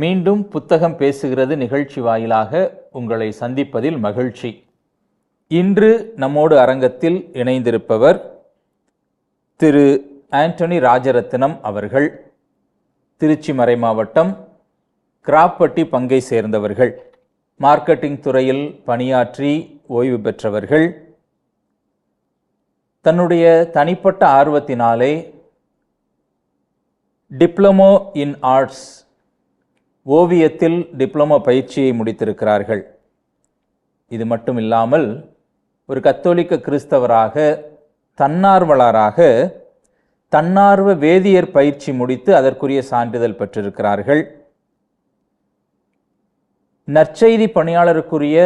மீண்டும் புத்தகம் பேசுகிறது நிகழ்ச்சி வாயிலாக உங்களை சந்திப்பதில் மகிழ்ச்சி. இன்று நம்மோடு அரங்கத்தில் இணைந்திருப்பவர் திரு ஆண்டனி ராஜரத்னம் அவர்கள் திருச்சி மறை மாவட்டம் கிராப்பட்டி பங்கை சேர்ந்தவர்கள் மார்க்கெட்டிங் துறையில் பணியாற்றி ஓய்வு பெற்றவர்கள். தன்னுடைய தனிப்பட்ட ஆர்வத்தினாலே டிப்ளமோ இன் ஆர்ட்ஸ் ஓவியத்தில் டிப்ளமோ பயிற்சியை முடித்திருக்கிறார்கள். இது மட்டும் இல்லாமல் ஒரு கத்தோலிக்க கிறிஸ்தவராக தன்னார்வலராக தன்னார்வ வேதியர் பயிற்சி முடித்து அதற்குரிய சான்றிதழ் பெற்றிருக்கிறார்கள். நற்செய்தி பணியாளருக்குரிய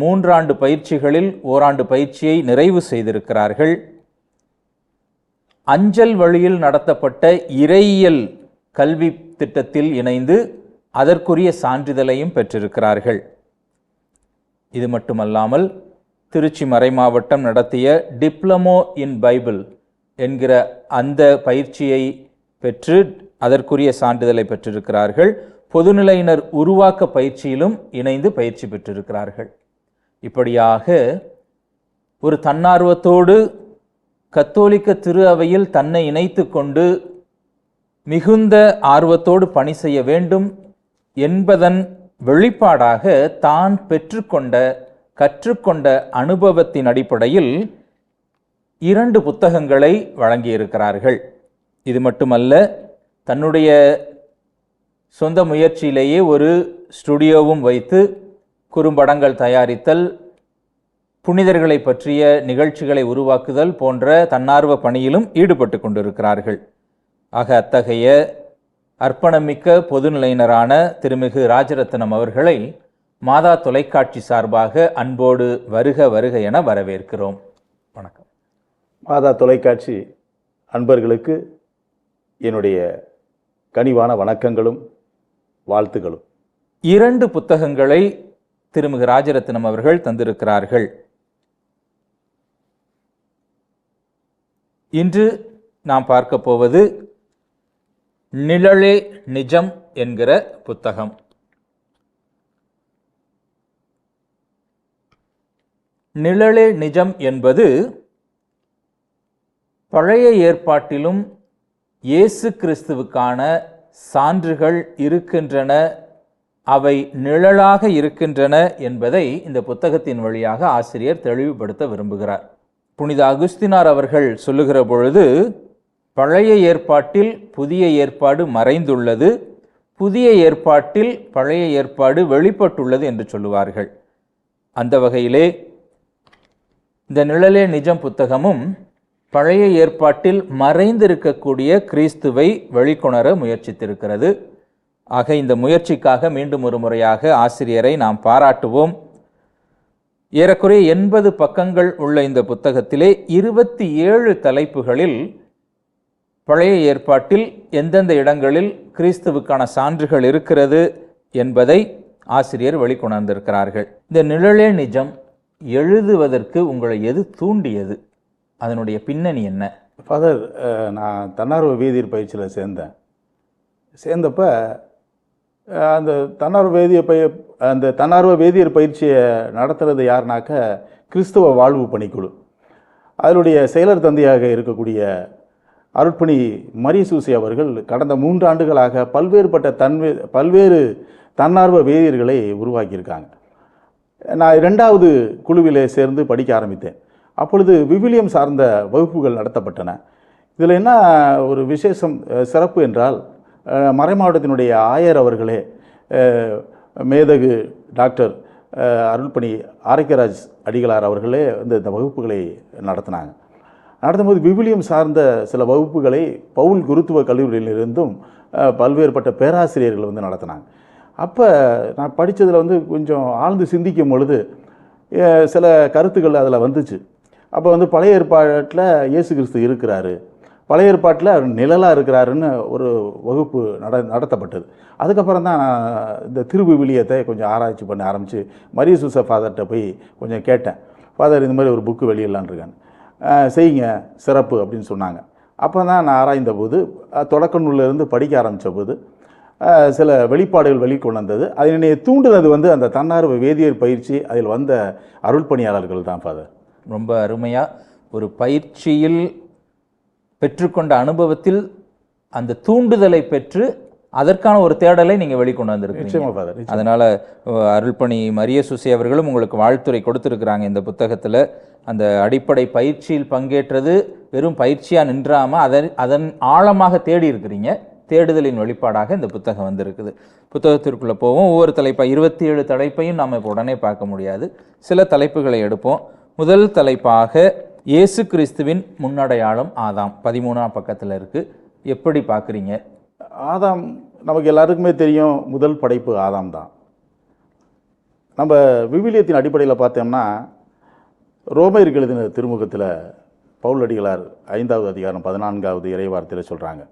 மூன்றாண்டு பயிற்சிகளில் ஓராண்டு பயிற்சியை நிறைவு செய்திருக்கிறார்கள். அஞ்சல் வழியில் நடத்தப்பட்ட இறையியல் கல்வி திட்டத்தில் இணைந்து அதற்குரிய சான்றிதழையும் பெற்றிருக்கிறார்கள். இது மட்டுமல்லாமல் திருச்சி மறைமாவட்டம் நடத்திய டிப்ளமோ இன் பைபிள் என்கிற அந்த பயிற்சியை பெற்று அதற்குரிய சான்றிதழை பெற்றிருக்கிறார்கள். பொதுநிலையினர் உருவாக்க பயிற்சியிலும் இணைந்து பயிற்சி பெற்றிருக்கிறார்கள். இப்படியாக ஒரு தன்னார்வத்தோடு கத்தோலிக்க திரு அவையில் தன்னை இணைத்து கொண்டு மிகுந்த ஆர்வத்தோடு பணி செய்ய வேண்டும். என்பதன் வெளிப்பாடாக தான் பெற்றுக்கொண்ட கற்றுக்கொண்ட அனுபவத்தின் அடிப்படையில் இரண்டு புத்தகங்களை வழங்கியிருக்கிறார்கள். இது மட்டுமல்ல தன்னுடைய சொந்த முயற்சியிலேயே ஒரு ஸ்டுடியோவும் வைத்து குறும்படங்கள் தயாரித்தல் புனிதர்களை பற்றிய நிகழ்ச்சிகளை உருவாக்குதல் போன்ற தன்னார்வ பணியிலும் ஈடுபட்டு கொண்டிருக்கிறார்கள். ஆக அத்தகைய அர்ப்பணமிக்க பொதுநிலையினரான திருமிகு ராஜரத்னம் அவர்களை மாதா தொலைக்காட்சி சார்பாக அன்போடு வருக வருக என வரவேற்கிறோம். வணக்கம். மாதா தொலைக்காட்சி அன்பர்களுக்கு என்னுடைய கனிவான வணக்கங்களும் வாழ்த்துக்களும் இரண்டு புத்தகங்களை திருமிகு ராஜரத்னம் அவர்கள் தந்திருக்கிறார்கள். இன்று நாம் பார்க்க போவது நிழலே நிஜம் என்கிற புத்தகம். நிழலே நிஜம் என்பது பழைய ஏற்பாட்டிலும் இயேசு கிறிஸ்துவுக்கான சான்றுகள் இருக்கின்றன அவை நிழலாக இருக்கின்றன என்பதை இந்த புத்தகத்தின் வழியாக ஆசிரியர் தெளிவுபடுத்த விரும்புகிறார். புனித அகுஸ்தினார் அவர்கள் சொல்லுகிற பொழுது பழைய ஏற்பாட்டில் புதிய ஏற்பாடு மறைந்துள்ளது. புதிய ஏற்பாட்டில் பழைய ஏற்பாடு வெளிப்பட்டுள்ளது என்று சொல்லுவார்கள். அந்த வகையிலே இந்த நிழலே நிஜம் புத்தகமும் பழைய ஏற்பாட்டில் மறைந்திருக்கக்கூடிய கிறிஸ்துவை வெளிக்கொணர முயற்சித்திருக்கிறது. ஆக இந்த முயற்சிக்காக மீண்டும் ஒரு முறையாக ஆசிரியரை நாம் பாராட்டுவோம். ஏறக்குறைய எண்பது பக்கங்கள் உள்ள இந்த புத்தகத்திலே இருபத்தி ஏழு தலைப்புகளில் பழைய ஏற்பாட்டில் எந்தெந்த இடங்களில் கிறிஸ்துவுக்கான சான்றுகள் இருக்கிறது என்பதை ஆசிரியர் வெளிக்கொணர்ந்திருக்கிறார்கள். இந்த நிழலே நிஜம் எழுதுவதற்கு உங்களை எது தூண்டியது? அதனுடைய பின்னணி என்ன? ஃபாதர் நான் தன்னார்வ வேதியர் பயிற்சியில் சேர்ந்தேன். சேர்ந்தப்ப அந்த தன்னார்வ வேதிய பய அந்த தன்னார்வ வேதியர் பயிற்சியை நடத்துறது யாருனாக்க கிறிஸ்துவ வாழ்வு பணிக்குழு. அதனுடைய செயலர் தந்தையாக இருக்கக்கூடிய அருட்பணி மரியசூசி அவர்கள் கடந்த மூன்று ஆண்டுகளாக பல்வேறுபட்ட தன்வே பல்வேறு தன்னார்வ வேதியர்களை உருவாக்கியிருக்காங்க. நான் இரண்டாவது குழுவிலே சேர்ந்து படிக்க ஆரம்பித்தேன். அப்பொழுது விவிலியம் சார்ந்த வகுப்புகள் நடத்தப்பட்டன. இதில் என்ன ஒரு விசேஷம் சிறப்பு என்றால் மறைமாவட்டத்தினுடைய ஆயர் அவர்களே மேதகு டாக்டர் அருள்பணி ஆரோக்கியராஜ் அடிகளார் அவர்களே வந்து இந்த வகுப்புகளை நடத்தினாங்க. நடத்தும்போது விவிலியம் சார்ந்த சில வகுப்புகளை பவுல் குருத்துவ கல்லூரியிலிருந்தும் பல்வேறுபட்ட பேராசிரியர்கள் வந்து நடத்தினாங்க. அப்போ நான் படித்ததில் வந்து கொஞ்சம் ஆழ்ந்து சிந்திக்கும் பொழுது சில கருத்துக்கள் அதில் வந்துச்சு. அப்போ வந்து பழைய ஏற்பாட்டில் இயேசு கிறிஸ்து இருக்கிறாரு. பழைய ஏற்பாட்டில் அவர் நிழலாக இருக்கிறாருன்னு ஒரு வகுப்பு நட நடத்தப்பட்டது. அதுக்கப்புறம் தான் நான் இந்த திருவிவிலியத்தை கொஞ்சம் ஆராய்ச்சி பண்ண ஆரம்பித்து மரியசூச ஃபாதர்கிட்ட போய் கொஞ்சம் கேட்டேன். ஃபாதர் இந்த மாதிரி ஒரு புக்கு வெளியிடலான் இருக்கேன் செய்யுங்க சிறப்பு அப்படின்னு சொன்னாங்க. அப்போ தான் நான் ஆராய்ந்த போது தொடக்க நூல்லேருந்து படிக்க ஆரம்பித்த போது சில வெளிப்பாடுகள் வெளிக்கொண்டு வந்தது. அது என்னை தூண்டுனது வந்து அந்த தன்னார்வ வேதியியல் பயிற்சி அதில் வந்த அருள் பணியாளர்கள் தான் ஃபாதர் ரொம்ப அருமையாக ஒரு பயிற்சியில் பெற்றுக்கொண்ட அனுபவத்தில் அந்த தூண்டுதலை பெற்று அதற்கான ஒரு தேடலை நீங்க வெளிக்கொண்டு வந்திருக்கீங்க அதனால அருள்பணி மரிய சுசி அவர்களும் உங்களுக்கு வாழ்த்துரை கொடுத்துருக்குறாங்க. இந்த புத்தகத்துல அந்த அடிப்படை பயிற்சியில் பங்கேற்றது வெறும் பயிற்சியா நின்றாம அதன் அதன் ஆழமாக தேடி இருக்கிறீங்க. தேடுதலின் வெளிப்பாடாக இந்த புத்தகம் வந்திருக்குது. புத்தகத்திற்குள்ள போவோம். ஒவ்வொரு தலைப்பா இருபத்தி ஏழு தலைப்பையும் நாம் இப்போ உடனே பார்க்க முடியாது. சில தலைப்புகளை எடுப்போம். முதல் தலைப்பாக இயேசு கிறிஸ்துவின் முன்னடையாளம் ஆதாம். பதிமூணாம் பக்கத்துல இருக்கு. எப்படி பார்க்குறீங்க? ஆதாம் நமக்கு எல்லாருக்குமே தெரியும் முதல் படைப்பு ஆதாம் தான். நம்ம விவிலியத்தின் அடிப்படையில் பார்த்தோம்னா ரோமையருக்கு எழுதின திருமுகத்தில் பவுல் அடிகளார் ஐந்தாவது அதிகாரம் பதினான்காவது இறைவார்த்தையில் சொல்கிறாங்க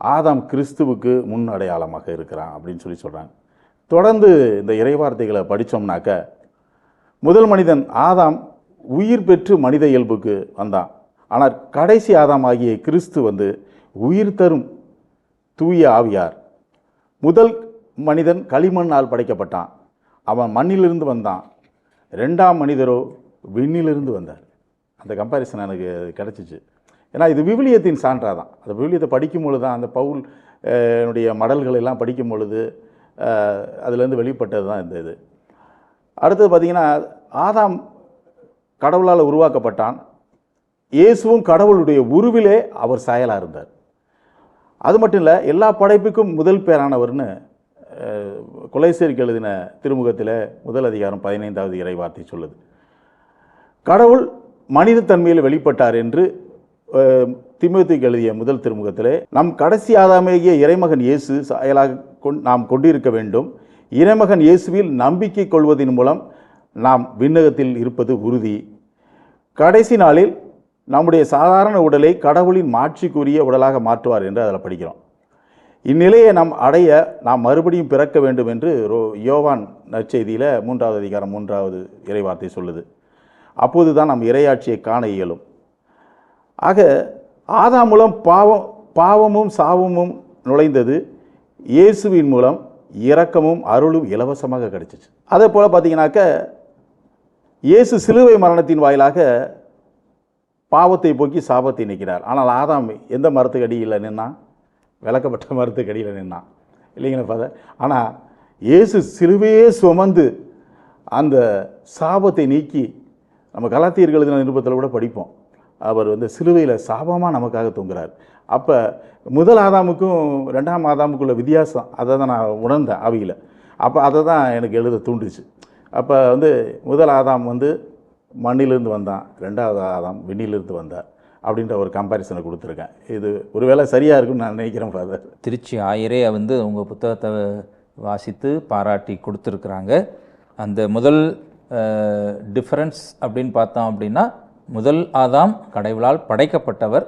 ஆதாம் கிறிஸ்துவுக்கு முன் அடையாளமாக இருக்கிறான் அப்படின்னு சொல்லி சொல்கிறாங்க தொடர்ந்து இந்த இறைவார்த்தைகளை படித்தோம்னாக்க முதல் மனிதன் ஆதாம் உயிர் பெற்று மனித இயல்புக்கு வந்தான். ஆனால் கடைசி ஆதாம் ஆகிய கிறிஸ்து வந்து உயிர் தரும் தூய ஆவியார். முதல் மனிதன் களிமண்ணால் படைக்கப்பட்டான். அவன் மண்ணிலிருந்து வந்தான். ரெண்டாம் மனிதரோ விண்ணிலிருந்து வந்தார். அந்த கம்பாரிசன் எனக்கு கிடச்சிச்சு. ஏன்னா இது விவிலியத்தின் சான்றாக தான். அந்த விவிலியத்தை படிக்கும் பொழுது தான் அந்த பவுல் என்னுடைய மடல்கள் எல்லாம் படிக்கும் பொழுது அதுலேருந்து வெளிப்பட்டது தான் இந்த இது. அடுத்தது பார்த்தீங்கன்னா ஆதாம் கடவுளால் உருவாக்கப்பட்டான். இயேசுவும் கடவுளுடைய உருவிலே அவர் சாயலாக இருந்தார். அது மட்டும் இல்லை எல்லா படைப்புக்கும் முதல் பேரானவர்னு அஹ், கொலைசேரிக்கு எழுதின திருமுகத்தில் முதல் அதிகாரம் பதினைந்தாவது இறைவார்த்தை சொல்லுது. கடவுள் மனித தன்மையில் வெளிப்பட்டார் என்று திமுகத்துக்கு எழுதிய முதல் திருமுகத்திலே நம் கடைசி ஆதாமேகிய இறைமகன் இயேசு சாயலாக கொண் நாம் கொண்டிருக்க வேண்டும். இறைமகன் இயேசுவில் நம்பிக்கை கொள்வதன் மூலம் நாம் விண்ணகத்தில் இருப்பது உறுதி. கடைசி நாளில் நம்முடைய சாதாரண உடலை கடவுளின் மாட்சிக்குரிய உடலாக மாற்றுவார் என்று அதில் படிக்கிறோம். இந்நிலையை நாம் அடைய நாம் மறுபடியும் பிறக்க வேண்டும் என்று ரோ யோவான் நற்செய்தியில் மூன்றாவது அதிகாரம் மூன்றாவது இறைவார்த்தை சொல்லுது. அப்போது தான் நம் இறையாட்சியை காண இயலும். ஆக ஆதாம் மூலம் பாவம் பாவமும் சாவமும் நுழைந்தது இயேசுவின் மூலம் இரக்கமும் அருளும் இலவசமாக கிடைச்சிச்சு. அதே போல் பார்த்தீங்கன்னாக்க இயேசு சிலுவை மரணத்தின் வாயிலாக பாவத்தை போக்கி சாபத்தை நிற்கிறார் ஆனால் ஆதாம் எந்த மரத்துக்கு அடியில் நின்னான் விளக்கப்பட்ட மரத்துக்கு அடியில் நின்னான் இல்லைங்களா ஃபாதர் ஆனால் இயேசு சிலுவையே சுமந்து அந்த சாபத்தை நீக்கி நம்ம கலாத்தியர்கள் எழுதின நிருபத்தில் கூட படிப்போம். அவர் வந்து சிலுவையில் சாபமாக நமக்காக தூங்குறார். அப்போ முதல் ஆதாமுக்கும் ரெண்டாம் ஆதாமுக்குள்ள வித்தியாசம். அதை தான் நான் உணர்ந்தேன் அவையில் அப்போ அதை தான் எனக்கு எழுத தூண்டுச்சு. அப்போ வந்து முதல் ஆதாம் வந்து மண்ணிலிருந்து வந்தான். ரெண்டாவது ஆதாம் விண்ணிலிருந்து வந்தார். அப்படின்ற ஒரு கம்பேரிசனை கொடுத்துருக்கேன். இது ஒருவேளை சரியாக இருக்கும்னு நான் நினைக்கிறேன் ஃபாதர் திருச்சி ஆயரே வந்து உங்கள் புத்தகத்தை வாசித்து பாராட்டி கொடுத்துருக்குறாங்க. அந்த முதல் டிஃபரன்ஸ் அப்படின்னு பார்த்தோம் அப்படின்னா முதல் ஆதாம் கடவுளால் படைக்கப்பட்டவர்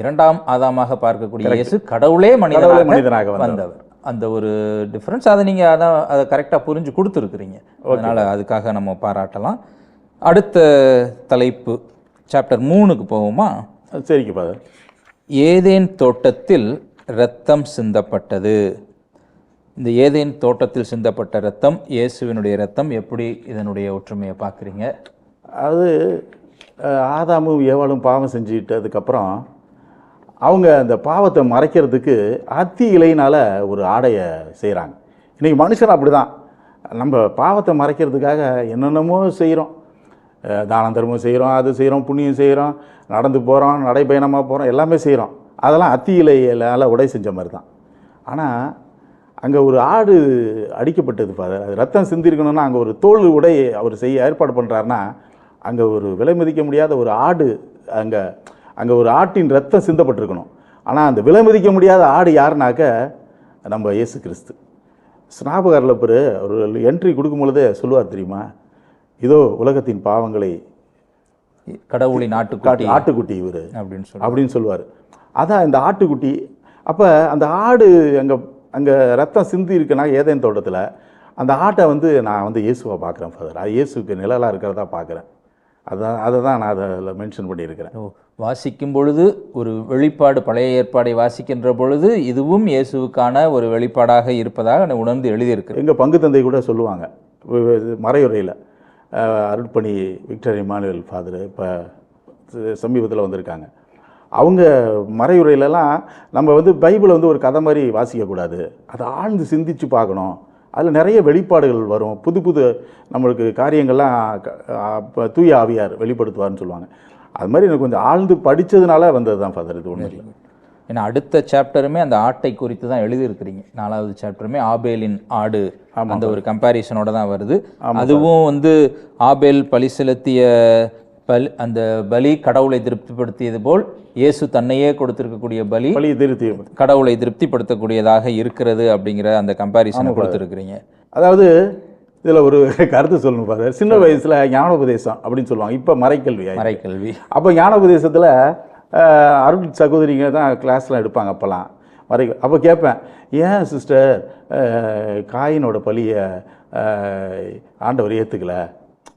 இரண்டாம் ஆதாமாக பார்க்கக்கூடிய இயேசு கடவுளே மனிதனாக மனிதனாக. வந்தவர். அந்த ஒரு டிஃப்ரென்ஸ் அதை நீங்கள் அதான் அதை கரெக்டாக புரிஞ்சு கொடுத்துருக்குறீங்க. அதனால் அதுக்காக நம்ம பாராட்டலாம். அடுத்த தலைப்பு சாப்டர் மூணுக்கு போவோமா? சரிங்க ஃபாதர் ஏதேன் தோட்டத்தில் இரத்தம் சிந்தப்பட்டது? இந்த ஏதேன் தோட்டத்தில் சிந்தப்பட்ட இரத்தம் இயேசுவினுடைய இரத்தம் எப்படி இதனுடைய ஒற்றுமையை பார்க்குறீங்க? அது ஆதாமும் ஏவாளும் பாவம் செஞ்சுட்டதுக்கப்புறம் அவங்க அந்த பாவத்தை மறைக்கிறதுக்கு அத்தி இலையினால் ஒரு ஆடையை செய்கிறாங்க. இன்றைக்கி மனுஷன் அப்படி தான் நம்ம பாவத்தை மறைக்கிறதுக்காக என்னென்னமோ செய்கிறோம். தானம் தர்மம் செய்கிறோம் அது செய்கிறோம் புண்ணியம் செய்கிறோம் நடந்து போகிறோம் நடைபயணமாக போகிறோம் எல்லாமே செய்கிறோம். அதெல்லாம் அத்தி உடை செஞ்ச மாதிரி தான். ஆனால் அங்கே ஒரு ஆடு அடிக்கப்பட்டது ஃபாதர். அது ரத்தம் சிந்திருக்கணும்னா அங்கே ஒரு தோல் உடை அவர் செய்ய ஏற்பாடு பண்ணுறாருன்னா அங்கே ஒரு விலை மதிக்க முடியாத ஒரு ஆடு அங்கே அங்கே ஒரு ஆட்டின் ரத்தம் சிந்தப்பட்டிருக்கணும். ஆனால் அந்த விலை மதிக்க முடியாத ஆடு யாருனாக்க நம்ம இயேசு கிறிஸ்து. ஸ்நாபகர்லப்பர் ஒரு என்ட்ரி கொடுக்கும் பொழுதே சொல்லுவார் தெரியுமா? இதோ உலகத்தின் பாவங்களை கடவுளின் நாட்டுக்குட்டி காட்டு ஆட்டுக்குட்டி இவர். அப்படின்னு சொல்லி அப்படின்னு சொல்லுவார். அதான் இந்த ஆட்டுக்குட்டி. அப்போ அந்த ஆடு அங்கே அங்கே ரத்தம் சிந்தி இருக்குன்னா ஏதேன் தோட்டத்தில் அந்த ஆட்டை வந்து நான் வந்து இயேசுவை பார்க்குறேன் ஃபாதர் அது இயேசுக்கு நிழலாக இருக்கிறதா பார்க்குறேன். அதான் அதை தான் நான் அதில் மென்ஷன் பண்ணியிருக்கிறேன். ஓ, வாசிக்கும் பொழுது ஒரு வெளிப்பாடு பழைய ஏற்பாடை வாசிக்கின்ற பொழுது இதுவும் இயேசுவுக்கான ஒரு வெளிப்பாடாக இருப்பதாக நான் உணர்ந்து எழுதியிருக்கிறேன் எங்கள் பங்கு தந்தை கூட சொல்லுவாங்க. மறையுறையில். அருட்பணி விக்டர் இமானுவேல் ஃபாதர் இப்போ சமீபத்தில் வந்திருக்காங்க. அவங்க மறையுறையிலலாம் நம்ம வந்து பைபிளை வந்து ஒரு கதை மாதிரி வாசிக்கக்கூடாது. அதை ஆழ்ந்து சிந்திச்சு பார்க்கணும். அதில் நிறைய வெளிப்பாடுகள் வரும். புது புது நம்மளுக்கு காரியங்கள்லாம் தூய ஆவியார் வெளிப்படுத்துவார்னு சொல்லுவாங்க. அது மாதிரி எனக்கு கொஞ்சம் ஆழ்ந்து படித்ததுனால வந்தது தான் ஃபாதர் இது ஒன்றும் இல்லை ஏன்னா அடுத்த சாப்டருமே அந்த ஆட்டை குறித்து தான் எழுதியிருக்கிறீங்க. நாலாவது சாப்டருமே ஆபேலின் ஆடு அந்த ஒரு கம்பேரிசனோட தான் வருது. அதுவும் வந்து ஆபேல் பலி செலுத்திய பலி அந்த பலி கடவுளை திருப்திப்படுத்தியது போல் இயேசு தன்னையே கொடுத்திருக்கக்கூடிய பலி பழி திருத்தி கடவுளை திருப்திப்படுத்தக்கூடியதாக இருக்கிறது அப்படிங்கிற அந்த கம்பேரிசனை கொடுத்துருக்கிறீங்க. அதாவது இதில் ஒரு கருத்து சொல்லணும் ஃபாதர் சின்ன வயசில் ஞானோபதேசம் அப்படின்னு சொல்லுவாங்க. இப்போ மறைக்கல்வி. மறைக்கல்வி. அப்போ ஞானோபதேசத்தில் அருள் சகோதரிங்க தான் கிளாஸ்லாம் எடுப்பாங்க அப்போல்லாம் வரைக்கும் அப்போ கேட்பேன் ஏன் சிஸ்டர் காயினோட பழியை ஆண்டவர் ஏற்றுக்கல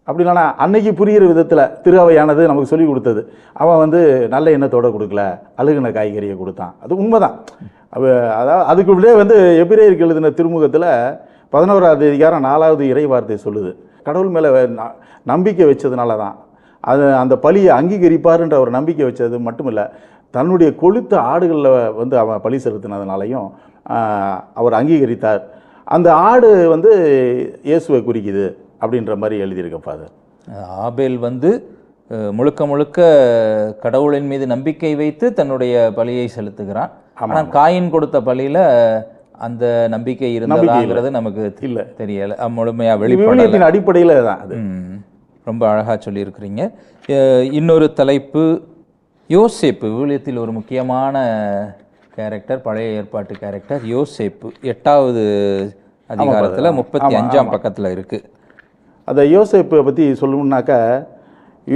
அப்படின்னா அன்னைக்கு புரிகிற விதத்தில் திருவையானது நமக்கு சொல்லி கொடுத்தது. அவன் வந்து நல்ல எண்ணத்தோட கொடுக்கல. அழுகுன காய்கறியை கொடுத்தான். அது உண்மைதான். அவ அதாவது அதுக்குள்ளே வந்து எபிரேயருக்கு எழுதின திருமுகத்தில் பதினோராவது அதிகாரம் நாலாவது இறை வார்த்தை சொல்லுது. கடவுள் மேலே நம்பிக்கை வச்சதுனால தான் அது அந்த பலியை அங்கீகரிப்பாருன்ற ஒரு நம்பிக்கை வச்சது மட்டும் இல்லை தன்னுடைய கொளுத்த ஆடுகளில் வந்து அவன் பலி செலுத்தினதுனாலையும் அவர் அங்கீகரித்தார். அந்த ஆடு வந்து இயேசுவை குறிக்குது அப்படின்ற மாதிரி எழுதியிருக்க ஃபாதர். ஆபேல் வந்து முழுக்க முழுக்க கடவுளின் மீது நம்பிக்கை வைத்து தன்னுடைய பலியை செலுத்துகிறான். ஆனால் காயின் கொடுத்த பலியில அந்த நம்பிக்கை இருந்ததாங்கிறது நமக்கு இல்ல. தெரியல. அஹ், முழுமையா வெளிப்படல விவிலியத்தின் அடிப்படையில் தான் அது. ரொம்ப அழகா சொல்லியிருக்கிறீங்க. இன்னொரு தலைப்பு யோசேப்பு. விவிலியத்தில் ஒரு முக்கியமான கேரக்டர் பழைய ஏற்பாட்டு கேரக்டர் யோசேப்பு. எட்டாவது அதிகாரத்துல முப்பத்தி அஞ்சாம் பக்கத்துல இருக்கு. அந்த யோசேப்பை பற்றி சொல்லணும்னாக்கா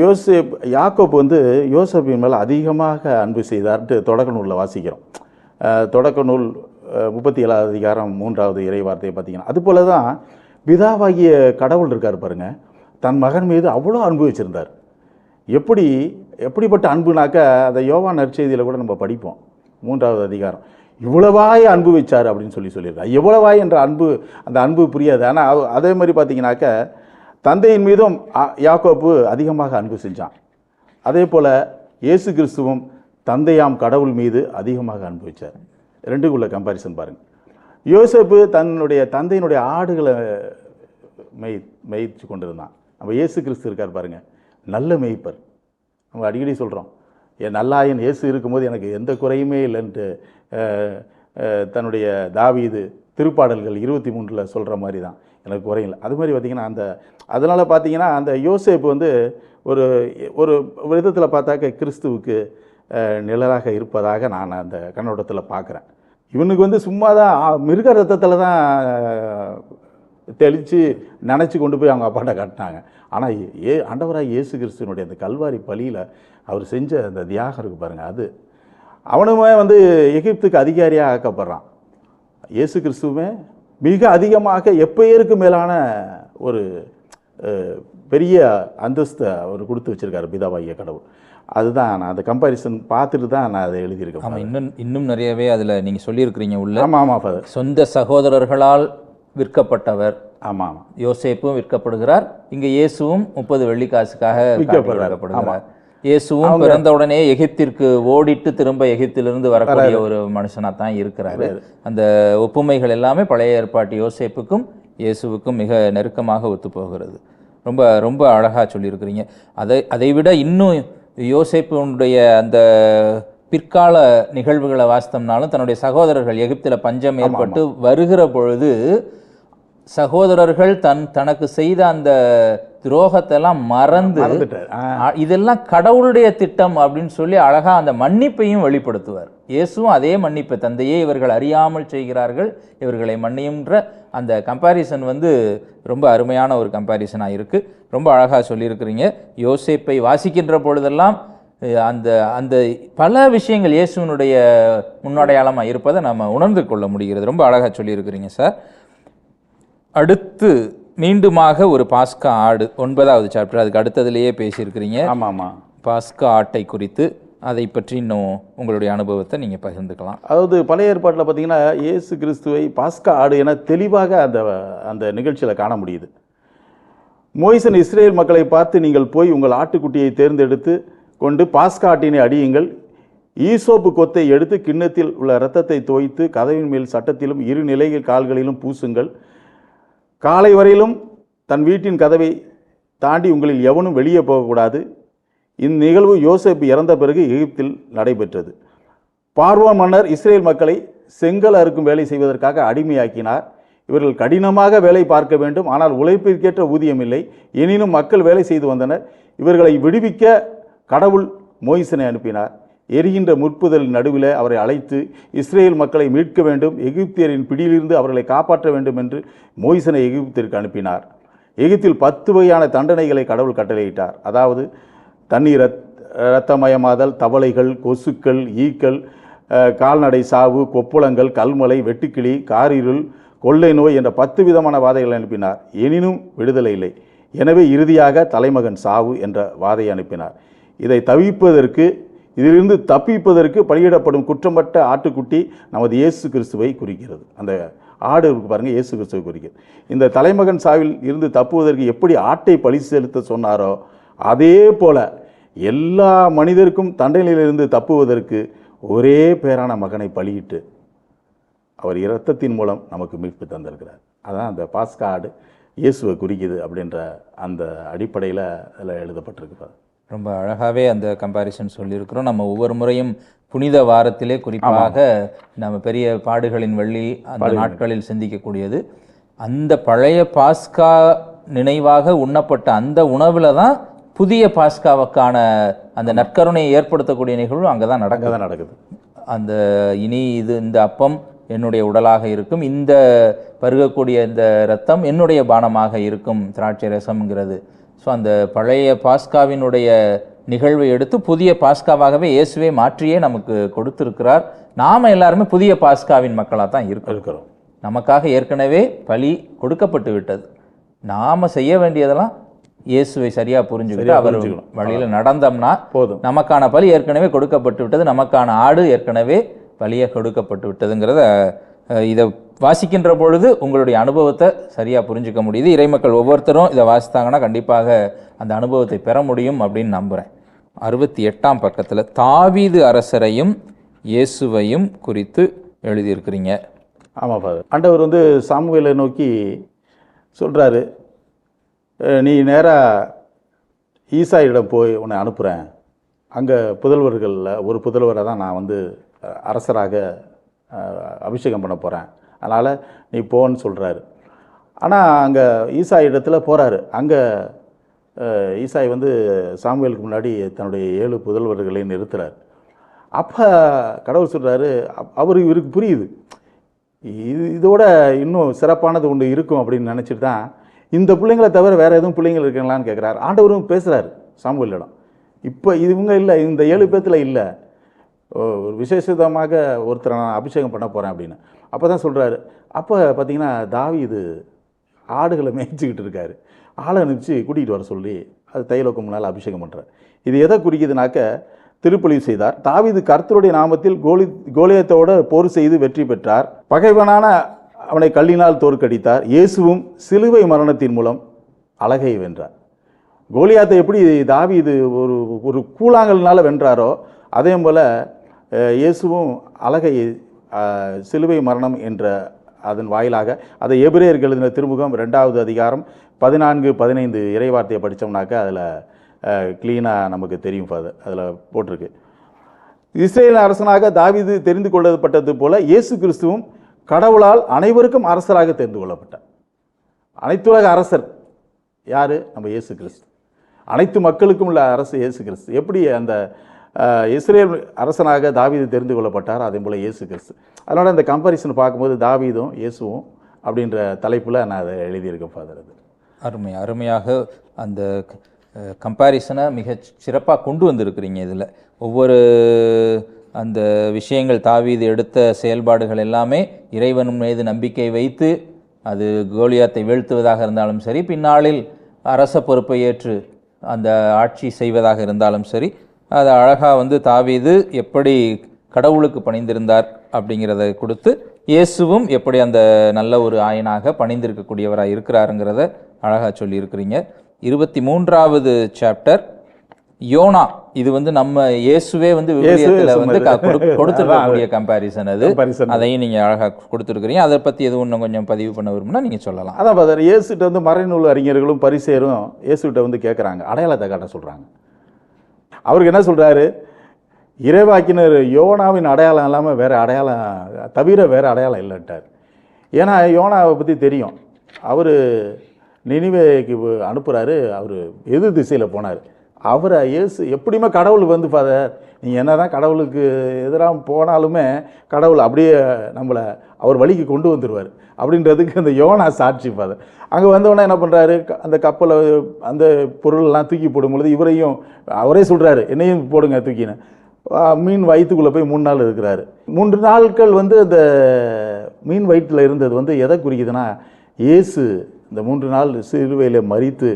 யோசேப் யாக்கோப் வந்து யோசேப்பின் மேலே அதிகமாக அன்பு செய்தார்ட்டு தொடக்க நூலில் வாசிக்கிறோம். தொடக்க நூல் முப்பத்தி ஏழாவது அதிகாரம் மூன்றாவது இறை வார்த்தையை பார்த்தீங்கன்னா அதுபோல தான் பிதாவாகிய கடவுள் இருக்கார் பாருங்க. தன் மகன் மீது அவ்வளோ அன்பு வச்சுருந்தார். எப்படி எப்படிப்பட்ட அன்புனாக்க அந்த யோவான் நற்செய்தியில் கூட நம்ம படிப்போம். மூன்றாவது அதிகாரம். இவ்வளவாய் அன்பு வச்சார் அப்படின்னு சொல்லி சொல்லியிருக்கார். எவ்வளவாய் என்ற அன்பு அந்த அன்பு புரியாது. ஆனால் அதே மாதிரி பார்த்தீங்கன்னாக்க தந்தையின் மீதும் யாக்கோப்பு அதிகமாக அன்பு செஞ்சான். அதே போல் இயேசு கிறிஸ்துவும் தந்தையாம் கடவுள் மீது அதிகமாக அன்பு வச்சார். ரெண்டுக்குள்ள கம்பாரிசன் பாருங்கள் யோசப்பு தன்னுடைய தந்தையினுடைய ஆடுகளை மெய் மேய்ச்சு கொண்டிருந்தான். நம்ம இயேசு கிறிஸ்து இருக்கார் பாருங்கள் நல்ல மேய்ப்பர். நம்ம அடிக்கடி சொல்கிறோம் என் நல்லாயன் இயேசு இருக்கும்போது எனக்கு எந்த குறையுமே இல்லைன்ட்டு. தன்னுடைய தாவீது திருப்பாடல்கள் இருபத்தி மூன்றில் சொல்கிற மாதிரி தான் எனக்கு குறையில்லை அது மாதிரி பார்த்திங்கன்னா அந்த அதனால் பார்த்தீங்கன்னா அந்த யோசேப்பு வந்து ஒரு ஒரு விதத்தில் பார்த்தாக்க கிறிஸ்துவுக்கு நிழலாக இருப்பதாக நான் அந்த கண்ணோட்டத்தில் பார்க்குறேன் இவனுக்கு வந்து சும்மா தான் மிருக ரத்தத்தில் தான் தெளித்து நினச்சி கொண்டு போய் அவங்க அப்பாட்ட காட்டினாங்க. ஆனால் ஏ ஆண்டவராக இயேசு கிறிஸ்துவனுடைய அந்த கல்வாரி பலியில் அவர் செஞ்ச அந்த தியாகம் இருக்கு பாருங்கள் அது. அவனுமே வந்து எகிப்துக்கு அதிகாரியாக ஆக்கப்படுறான். இயேசு கிறிஸ்துவுமே மிக அதிகமாக எப்பேருக்கு மேலான ஒரு பெரிய அந்தஸ்தை அவர் கொடுத்து வச்சிருக்காரு பிதாவாகிய கடவுள். அதுதான் நான் அந்த கம்பாரிசன் பார்த்துட்டு தான் நான் அதை எழுதியிருக்கேன் ஆமா இன்னும் இன்னும் நிறையவே அதுல நீங்க சொல்லியிருக்கிறீங்க உள்ள ஆமாம் ஆமாம் சொந்த சகோதரர்களால் விற்கப்பட்டவர். ஆமாம் ஆமாம் யோசேப்பும் விற்கப்படுகிறார். இங்க இயேசுவும் முப்பது வெள்ளிக்காசுக்காக. காட்டியிருக்கப்படுகிறார் இயேசுவும் பிறந்த உடனே எகிப்திற்கு ஓடிட்டு திரும்ப எகிப்திலிருந்து வரக்கூடிய ஒரு மனுஷனா தான் இருக்கிறாரு. அந்த ஒப்புமைகள் எல்லாமே பழைய ஏற்பாட்டு யோசேப்புக்கும் இயேசுவுக்கும் மிக நெருக்கமாக ஒத்துப்போகிறது. ரொம்ப ரொம்ப அழகா சொல்லியிருக்கிறீங்க. அதை அதை விட இன்னும் யோசேப்புடைய அந்த பிற்கால நிகழ்வுகளை வாசித்தோம்னாலும் தன்னுடைய சகோதரர்கள் எகிப்தில் பஞ்சம் ஏற்பட்டு வருகிற பொழுது சகோதரர்கள் தன் தனக்கு செய்த அந்த துரோகத்தெல்லாம் மறந்து இதெல்லாம் கடவுளுடைய திட்டம் அப்படின்னு சொல்லி அழகா அந்த மன்னிப்பையும் வெளிப்படுத்துவார். இயேசுவும் அதே மன்னிப்பை தந்தையே இவர்கள் அறியாமல் செய்கிறார்கள் இவர்களை மன்னியும்ன்ற அந்த கம்பாரிசன் வந்து ரொம்ப அருமையான ஒரு கம்பாரிசனாக இருக்கு. ரொம்ப அழகா சொல்லியிருக்கிறீங்க. யோசேப்பை வாசிக்கின்ற பொழுதெல்லாம் அந்த அந்த பல விஷயங்கள் இயேசுவினுடைய முன்னடையாளமாக இருப்பதை நம்ம உணர்ந்து கொள்ள முடிகிறது. ரொம்ப அழகா சொல்லியிருக்கிறீங்க சார். அடுத்து மீண்டுமாக ஒரு பாஸ்கா ஆடு ஒன்பதாவது சாப்டர் அதுக்கு அடுத்ததுலேயே பேசியிருக்கிறீங்க. ஆமா ஆமா பாஸ்கா ஆட்டை குறித்து அதை பற்றி இன்னும் உங்களுடைய அனுபவத்தை நீங்கள் பகிர்ந்துக்கலாம். அதாவது பழைய ஏற்பாட்டில் பார்த்தீங்கன்னா இயேசு கிறிஸ்துவை பாஸ்கா ஆடு என தெளிவாக அந்த அந்த நிகழ்ச்சியில் காண முடியுது. மோய்சன் இஸ்ரேல் மக்களை பார்த்து நீங்கள் போய் உங்கள் ஆட்டுக்குட்டியை தேர்ந்தெடுத்து கொண்டு பாஸ்கா ஆட்டினை அடியுங்கள். ஈசோப்பு கொத்தை எடுத்து கிண்ணத்தில் உள்ள இரத்தத்தை தோய்த்து கதவின் மேல் சட்டத்திலும் இரு நிலைகள் கால்களிலும் பூசுங்கள். காலை வரையிலும் தன் வீட்டின் கதவை தாண்டி உங்களில் எவனும் வெளியே போகக்கூடாது. இந்நிகழ்வு யோசேப்பு இறந்த பிறகு எகிப்தில் நடைபெற்றது. பார்வோன் மன்னர் இஸ்ரேல் மக்களை செங்கல் அறுக்கும் வேலை செய்வதற்காக அடிமையாக்கினார். இவர்கள் கடினமாக வேலை பார்க்க வேண்டும். ஆனால் உழைப்பிற்கேற்ற ஊதியம் இல்லை. எனினும் மக்கள் வேலை செய்து வந்தனர். இவர்களை விடுவிக்க கடவுள் மோயிசனை அனுப்பினார். எரிகின்ற முற்புதல் நடுவில் அவரை அழைத்து இஸ்ரேல் மக்களை மீட்க வேண்டும் எகிப்தியரின் பிடியிலிருந்து அவர்களை காப்பாற்ற வேண்டும் என்று மோய்சனை எகிப்திற்கு அனுப்பினார். எகிப்தில் பத்து வகையான தண்டனைகளை கடவுள் கட்டளையிட்டார். அதாவது தண்ணீர் இரத்தமயமாதல் தவளைகள் கொசுக்கள் ஈக்கள் கால்நடை சாவு கொப்புளங்கள் கல்மலை வெட்டுக்கிளி காரிருள் கொள்ளை நோய் என்ற பத்து விதமான வாதைகளை அனுப்பினார். எனினும் விடுதலை இல்லை. எனவே இறுதியாக தலைமகன் சாவு என்ற வாதையை அனுப்பினார். இதை தவிர்ப்பதற்கு இதிலிருந்து தப்பிப்பதற்கு பலியிடப்படும் குற்றமற்ற ஆட்டுக்குட்டி நமது இயேசு கிறிஸ்துவை குறிக்கிறது. அந்த ஆடு இருக்கு பாருங்கள் இயேசு கிறிஸ்துவை குறிக்கிறது. இந்த தலைமகன் சாவில் இருந்து தப்புவதற்கு எப்படி ஆட்டை பலி செலுத்த சொன்னாரோ அதே போல எல்லா மனிதருக்கும் தண்டனையிலிருந்து தப்புவதற்கு ஒரே பேரான மகனை பலியிட்டு அவர் இரத்தத்தின் மூலம் நமக்கு மீட்பு தந்திருக்கிறார். அதான் அந்த பாஸ்கா ஆடு இயேசுவை குறிக்குது அப்படின்ற அந்த அடிப்படையில் அதில் எழுதப்பட்டிருக்கு ரொம்ப அழகாவே அந்த கம்பாரிசன் சொல்லியிருக்கிறோம். நம்ம ஒவ்வொரு முறையும் புனித வாரத்திலே குறிப்பாக நம்ம பெரிய பாடுகளின் வெள்ளி அந்த நாட்களில் சிந்திக்கக்கூடியது. அந்த பழைய பாஸ்கா நினைவாக உண்ணப்பட்ட அந்த உணவுல தான் புதிய பாஸ்காவுக்கான அந்த நற்கருணையை ஏற்படுத்தக்கூடிய நிகழ்வு அங்கே தான் நடக்குது. அங்கே தான் நடக்குது. அந்த இனி இது இந்த அப்பம் என்னுடைய உடலாக இருக்கும். இந்த பருகக்கூடிய இந்த ரத்தம் என்னுடைய பானமாக இருக்கும். திராட்சை ரசம்ங்கிறது. ஸோ அந்த பழைய பாஸ்காவினுடைய நிகழ்வை எடுத்து புதிய பாஸ்காவாகவே இயேசுவே மாற்றியே நமக்கு கொடுத்திருக்கிறார். நாம எல்லாருமே புதிய பாஸ்காவின் மக்களாக தான் இருக்கிறோம். நமக்காக ஏற்கனவே பலி கொடுக்கப்பட்டு விட்டது. நாம செய்ய வேண்டியதெல்லாம் இயேசுவை சரியா புரிஞ்சுக்கிட்டு அவர். வழியில நடந்தோம்னா போதும். நமக்கான பலி ஏற்கனவே கொடுக்கப்பட்டு விட்டது. நமக்கான ஆடு ஏற்கனவே பலிய கொடுக்கப்பட்டு விட்டதுங்கிறத இதை வாசிக்கின்ற பொழுது உங்களுடைய அனுபவத்தை சரியாக புரிஞ்சுக்க முடியுது. இறைமக்கள் ஒவ்வொருத்தரும் இதை வாசித்தாங்கன்னா கண்டிப்பாக அந்த அனுபவத்தை பெற முடியும் அப்படின்னு நம்புகிறேன் அறுபத்தி எட்டாம் பக்கத்தில் தாவீது அரசரையும் இயேசுவையும் குறித்து எழுதியிருக்கிறீங்க. ஆமாம் ஃபாதர். ஆண்டவர் வந்து சாமுவேலை நோக்கி சொல்கிறாரு நீ நேராக ஈசாயிடம் போய் உன்னை அனுப்புகிறேன் அங்கே புதல்வர்களில் ஒரு புதல்வரை தான் நான் வந்து அரசராக அபிஷேகம் பண்ண போகிறேன் அதனால் நீ போன்னு சொல்கிறாரு ஆனால் அங்கே ஈசாய் இடத்துல போகிறாரு அங்கே ஈசாய் வந்து சாமுவேலுக்கு முன்னாடி தன்னுடைய ஏழு புதல்வர்களை நிறுத்துறாரு. அப்போ கடவுள் சொல்கிறாரு அவர் இவருக்கு புரியுது. இது இதோட இன்னும் சிறப்பானது ஒன்று இருக்கும் அப்படின்னு நினச்சிட்டு தான் இந்த பிள்ளைங்களை தவிர வேறு எதுவும் பிள்ளைங்கள் இருக்குங்களான்னு கேட்குறாரு ஆண்டவரும் பேசுகிறாரு சாமுவேலிடம். இப்போ இவங்க இல்லை இந்த ஏழு பேத்தில் இல்லை. ஒரு விசேஷமாக ஒருத்தரை நான் அபிஷேகம் பண்ண போகிறேன் அப்படின்னு. அப்போ தான் சொல்கிறாரு அப்போ பார்த்தீங்கன்னா தாவி இது ஆடுகளை மேய்ச்சிக்கிட்டு இருக்காரு. ஆளை அனுப்பிச்சு கூட்டிகிட்டு வர சொல்லி அது தைலோக்கம் முன்னால் அபிஷேகம் பண்ணுறார் இது எதை குறிக்குதுனாக்க திருப்பொழிவு செய்தார். தாவிது கர்த்தருடைய நாமத்தில் கோலி கோலியத்தோட போர் செய்து வெற்றி பெற்றார். பகைவனான அவனை கல்லினால் தோற்கடித்தார். இயேசுவும் சிலுவை மரணத்தின் மூலம் அழகை வென்றார். கோலியாத்தை எப்படி தாவி இது ஒரு ஒரு கூழாங்கல்னால வென்றாரோ அதே போல் இயேசுவும் அழகை சிலுவை மரணம் என்ற அதன் வாயிலாக அதை எபிரேயர்கள் எழுதின திருமுகம் ரெண்டாவது அதிகாரம் பதினான்கு பதினைந்து இறைவார்த்தையை படித்தோம்னாக்க அதில் க்ளீனாக நமக்கு தெரியும் ஃபாதர் அதில் போட்டிருக்கு. இஸ்ரேல் அரசனாக தாவீது தெரிந்து கொள்ளப்பட்டது போல இயேசு கிறிஸ்துவும் கடவுளால் அனைவருக்கும் அரசராக தெரிந்து கொள்ளப்பட்டார். அனைத்துலக அரசர் யார்? நம்ம இயேசு கிறிஸ்து. அனைத்து மக்களுக்கும் உள்ள அரசு இயேசு கிறிஸ்து. எப்படி அந்த இஸ்ரேல் அரசனாக தாவீது தெரிந்து கொள்ளப்பட்டார் அதே போல் இயேசு கிறிஸ்து. அதனால் அந்த கம்பாரிசன் பார்க்கும்போது தாவீதும் இயேசுவும் அப்படின்ற தலைப்பில் நான் அதை எழுதியிருக்கேன் ஃபாதர் அது. அருமை அருமையாக அந்த கம்பேரிசனை மிக சிறப்பாக கொண்டு வந்திருக்கிறீங்க இதில். ஒவ்வொரு அந்த விஷயங்கள் தாவீது எடுத்த செயல்பாடுகள் எல்லாமே இறைவன் மீது நம்பிக்கை வைத்து அது கோலியாத்தை வீழ்த்துவதாக இருந்தாலும் சரி பின்னாளில் அரச பொறுப்பை ஏற்று அந்த ஆட்சி செய்வதாக இருந்தாலும் சரி அது அழகாக வந்து தாவீது எப்படி கடவுளுக்கு பணிந்திருந்தார் அப்படிங்கிறத கொடுத்து இயேசுவும் எப்படி அந்த நல்ல ஒரு ஆயனாக பணிந்திருக்கக்கூடியவராக இருக்கிறாருங்கிறத அழகாக சொல்லியிருக்கிறீங்க. இருபத்தி மூன்றாவது சாப்டர் யோனா இது வந்து நம்ம இயேசுவே வந்து விவிலியத்தில் வந்து கொடுத்திருக்கக்கூடிய கம்பேரிசன் அது. அதையும் நீங்கள் அழகாக கொடுத்துருக்கிறீங்க. அதை பற்றி எதுவும் இன்னும் கொஞ்சம் பதிவு பண்ண விரும்புனா நீங்கள் சொல்லலாம். அதான் இயேசுகிட்ட வந்து மறைநூல் அறிஞர்களும் பரிசேரும் இயேசுகிட்ட வந்து கேட்குறாங்க அடையாளத்தை காட்ட சொல்கிறாங்க அவருக்கு என்ன சொல்கிறாரு இறைவாக்கினர் யோனாவின் அடையாளம் இல்லாமல் வேறு அடையாளம் தவிர வேறு அடையாளம் இல்லைன்ட்டார். ஏன்னா யோனாவை பற்றி தெரியும். அவர் நினிவேக்கு அனுப்புகிறாரு அவர் எதிர் திசையில் போனார். அவரை இயேசு எப்படியுமே கடவுள் வந்து ஃபாதர் நீங்கள் என்ன தான் கடவுளுக்கு எதிராக போனாலுமே கடவுள் அப்படியே நம்மளை அவர் வழிக்கு கொண்டு வந்துடுவார் அப்படின்றதுக்கு அந்த யோனா சாட்சி பாதை அங்கே வந்தவொடனே என்ன பண்ணுறாரு அந்த கப்பலை அந்த பொருளெல்லாம் தூக்கி போடும் பொழுது இவரையும் அவரே சொல்கிறாரு என்னையும் போடுங்க தூக்கின்னு. மீன் வயிற்றுக்குள்ளே போய் மூணு நாள் இருக்கிறாரு. மூன்று நாட்கள் வந்து அந்த மீன் வயிற்றில் இருந்தது வந்து எதை குறிக்குதுன்னா இயேசு இந்த மூன்று நாள் சிறுவையில் மறித்து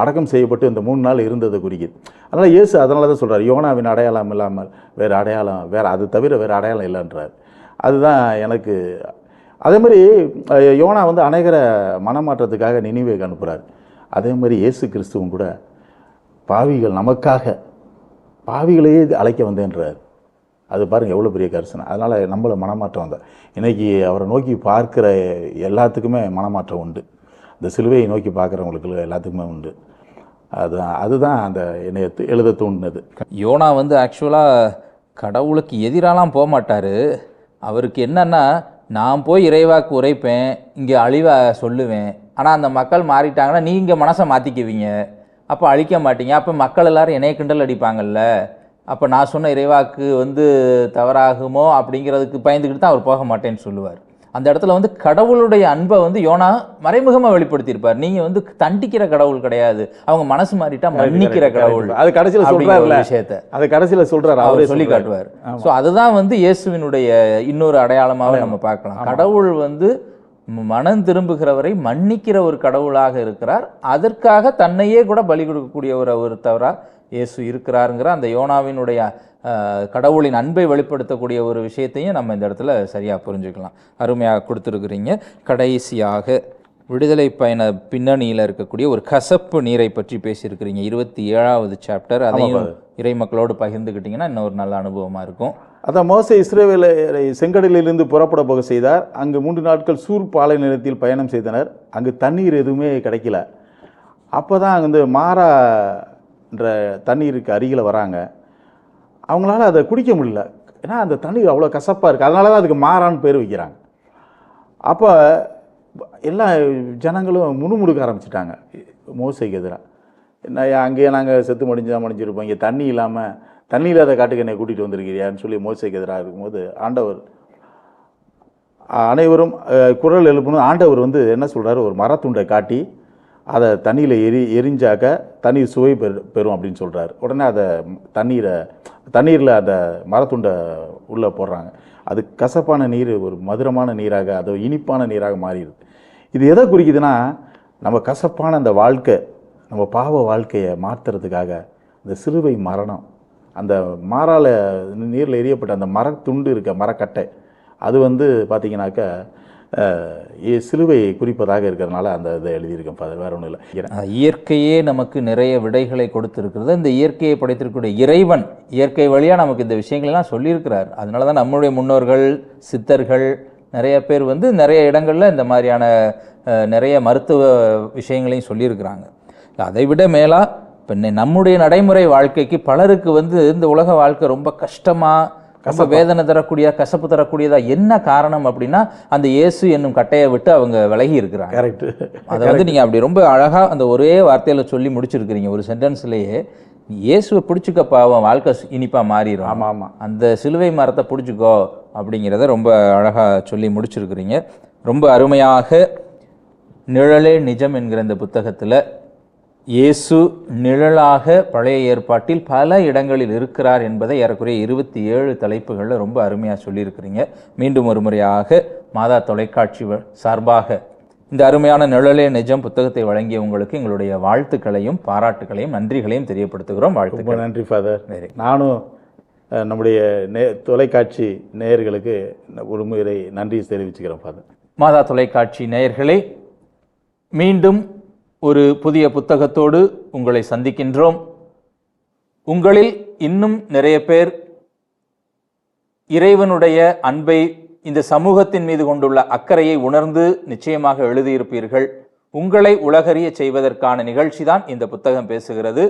அடக்கம் செய்யப்பட்டு இந்த மூணு நாள் இருந்ததை குறிக்குது அதனால் இயேசு அதனால தான் சொல்கிறார் யோனாவின் அடையாளம் இல்லாமல் வேறு அடையாளம் வேறு அது தவிர வேறு அடையாளம் இல்லைன்றார். அதுதான் எனக்கு அதே மாதிரி யோனா வந்து அநேகரை மனமாற்றத்துக்காக நினைவேக்கு அனுப்புகிறார் அதே மாதிரி இயேசு கிறிஸ்துவும் கூட பாவிகள் நமக்காக பாவிகளையே அழைக்க வந்தேன்றார். அது பாருங்கள் எவ்வளோ பெரிய கரிசனை. அதனால் நம்மள மனமாற்றம் வந்தார் இன்றைக்கி அவரை நோக்கி பார்க்குற எல்லாத்துக்குமே மனமாற்றம் உண்டு. இந்த சிலுவையை நோக்கி பார்க்குறவங்களுக்கு எல்லாத்துக்குமே உண்டு. அதுதான் அதுதான் அந்த என்னை எழுத தூண்டினது. யோனா வந்து ஆக்சுவலாக கடவுளுக்கு எதிராலாம் போக மாட்டார். அவருக்கு என்னென்னா நான் போய் இறைவாக்கு உரைப்பேன் இங்கே அழிவ சொல்லுவேன். ஆனால் அந்த மக்கள் மாறிட்டாங்கன்னா நீங்கள் மனசை மாற்றிக்குவீங்க அப்போ அழிக்க மாட்டீங்க. அப்போ மக்கள் எல்லோரும் இணைய கிண்டல் அடிப்பாங்கல்ல. அப்போ நான் சொன்ன இறைவாக்கு வந்து தவறாகுமோ அப்படிங்கிறதுக்கு பயந்துக்கிட்டு தான் அவர் போக மாட்டேன்னு சொல்லுவார். அந்த இடத்துல வந்து கடவுளுடைய அன்பை வந்து யோனா மறைமுகமாக வெளிப்படுத்தியிருப்பார். நீங்கள் வந்து தண்டிக்கிற கடவுள் கிடையாது. அவங்க மனசு மாறிட்டா மன்னிக்கிற கடவுள் அது கடைசியில் சொல்கிறாருல விஷயத்தை. அது கடைசியில் சொல்கிறார் அவரே சொல்லி. காட்டுவார். ஸோ அதுதான் வந்து இயேசுவினுடைய இன்னொரு அடையாளமாக நம்ம பார்க்கலாம். கடவுள் வந்து மனம் திரும்புகிறவரை மன்னிக்கிற ஒரு கடவுளாக இருக்கிறார். அதற்காக தன்னையே கூட பலி கொடுக்கக்கூடிய ஒரு ஒருத்தவரா இயேசு இருக்கிறாருங்கிற அந்த யோனாவினுடைய கடவுளின் அன்பை வெளிப்படுத்தக்கூடிய ஒரு விஷயத்தையும் நம்ம இந்த இடத்துல சரியாக புரிஞ்சுக்கலாம். அருமையாக கொடுத்துருக்குறீங்க. கடைசியாக விடுதலை பயண பின்னணியில் இருக்கக்கூடிய ஒரு கசப்பு நீரை பற்றி பேசியிருக்கிறீங்க. இருபத்தி ஏழாவது சாப்டர். அதையும் இறை மக்களோடு பகிர்ந்துக்கிட்டிங்கன்னா இன்னும் ஒரு நல்ல அனுபவமாக இருக்கும். அதான் மோசே இஸ்ரேவேலை செங்கடலிலிருந்து புறப்பட போக செய்தார். அங்கு மூன்று நாட்கள் சூர் பாலை நிலத்தில் பயணம் செய்தனர். அங்கு தண்ணீர் எதுவுமே கிடைக்கல. அப்போ தான் வந்து மாறான்ற தண்ணீருக்கு அருகில் வராங்க. அவங்களால அதை குடிக்க முடியல. ஏன்னா அந்த தண்ணி அவ்வளோ கசப்பாக இருக்குது அதனால தான் அதுக்கு மாறான்னு பேர் வைக்கிறாங்க. அப்போ எல்லா ஜனங்களும் முணுமுணுக்க ஆரம்பிச்சிட்டாங்க. மோசைக்கு எதிராக என்ன அங்கேயே நாங்கள் செத்து மடிஞ்சு தான் மடிஞ்சிருப்போம். இங்கே தண்ணி இல்லாமல் தண்ணி இல்லாத காட்டுக்கு என்னை கூட்டிகிட்டு வந்திருக்கிறியான்னு சொல்லி மோசைக்கு எதிராக இருக்கும்போது ஆண்டவர் அனைவரும் குரல் எழுப்பணும் ஆண்டவர் வந்து என்ன சொல்கிறாரு ஒரு மரத்துண்டை காட்டி அதை தண்ணியில் எரி எரிஞ்சாக்க தண்ணீர் சுவை பெறு பெறும் அப்படின்னு சொல்கிறாரு உடனே அதை தண்ணீரை தண்ணீரில் அந்த மரத்துண்டை உள்ளே போடுறாங்க. அது கசப்பான நீர் ஒரு மதுரமான நீராக அது இனிப்பான நீராக மாறிடுது. இது எதை குறிக்குதுன்னா நம்ம கசப்பான அந்த வாழ்க்கை நம்ம பாவ வாழ்க்கையை மாற்றுறதுக்காக இந்த சிறுவை மரணம் அந்த மாறால் நீரில் எரியப்பட்ட அந்த மரத்துண்டு இருக்க மரக்கட்டை அது வந்து பார்த்திங்கனாக்கா சிலுவையை குறிப்பதாக இருக்கிறதுனால அந்த இதை எழுதியிருக்கேன் ஃபாதர் வேற ஒன்றும் இல்லை. இயற்கையே நமக்கு நிறைய விடைகளை கொடுத்திருக்கிறது. இந்த இயற்கையை படைத்திருக்கக்கூடிய இறைவன் இயற்கை வழியாக நமக்கு இந்த விஷயங்களெல்லாம் சொல்லியிருக்கிறார். அதனால தான் நம்முடைய முன்னோர்கள் சித்தர்கள் நிறைய பேர் வந்து நிறைய இடங்களில் இந்த மாதிரியான நிறைய மருத்துவ விஷயங்களையும் சொல்லியிருக்கிறாங்க. அதை விட மேலாக இப்போ நம்முடைய நடைமுறை வாழ்க்கைக்கு பலருக்கு வந்து இந்த உலக வாழ்க்கை ரொம்ப கஷ்டமாக ரொம்ப வேதனை தரக்கூடியதா கசப்பு தரக்கூடியதா என்ன காரணம் அப்படின்னா அந்த இயேசு என்னும் கட்டையை விட்டு அவங்க விலகி இருக்கிறாங்க. கரெக்டு அதை வந்து நீங்க அப்படி ரொம்ப அழகா அந்த ஒரே வார்த்தையில சொல்லி முடிச்சிருக்கிறீங்க. ஒரு சென்டென்ஸ்லயே இயேசுவை பிடிச்சிக்கப்பா அவன் வாழ்க்கை சு- இனிப்பா மாறிடும் ஆமாம் ஆமாம் அந்த சிலுவை மரத்தை பிடிச்சிக்கோ அப்படிங்கிறத ரொம்ப அழகா சொல்லி முடிச்சிருக்கிறீங்க. ரொம்ப அருமையாக நிழலே நிஜம் என்கிற இந்த புத்தகத்துல இயேசு நிழலாக பழைய ஏற்பாட்டில் பல இடங்களில் இருக்கிறார் என்பதை ஏறக்குறைய இருபத்தி ஏழு தலைப்புகளில் ரொம்ப அருமையாக சொல்லியிருக்கிறீங்க. மீண்டும் ஒரு முறையாக மாதா தொலைக்காட்சி சார்பாக இந்த அருமையான நிழலே நிஜம் புத்தகத்தை வழங்கிய உங்களுக்கு எங்களுடைய வாழ்த்துக்களையும் பாராட்டுகளையும் நன்றிகளையும் தெரியப்படுத்துகிறோம். வாழ்த்துக்கள். நன்றி ஃபாதர் நானும் நம்முடைய நே தொலைக்காட்சி நேயர்களுக்கு ஒரு முறை நன்றி தெரிவிச்சுக்கிறேன் ஃபாதர் மாதா தொலைக்காட்சி நேயர்களே மீண்டும் ஒரு புதிய புத்தகத்தோடு உங்களை சந்திக்கின்றோம். உங்களில் இன்னும் நிறைய பேர் இறைவனுடைய அன்பை இந்த சமூகத்தின் மீது கொண்டுள்ள அக்கறையை உணர்ந்து நிச்சயமாக எழுதியிருப்பீர்கள். உங்களை உலகறிய செய்வதற்கான நிகழ்ச்சி தான் இந்த புத்தகம் பேசுகிறது.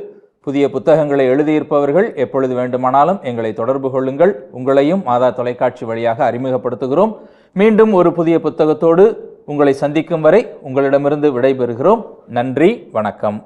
புதிய புத்தகங்களை எழுதியிருப்பவர்கள் எப்பொழுது வேண்டுமானாலும் எங்களை தொடர்பு கொள்ளுங்கள். உங்களையும் மாதா தொலைக்காட்சி வழியாக அறிமுகப்படுத்துகிறோம். மீண்டும் ஒரு புதிய புத்தகத்தோடு உங்களை சந்திக்கும் வரை உங்களிடமிருந்து விடைபெறுகிறோம். நன்றி வணக்கம்.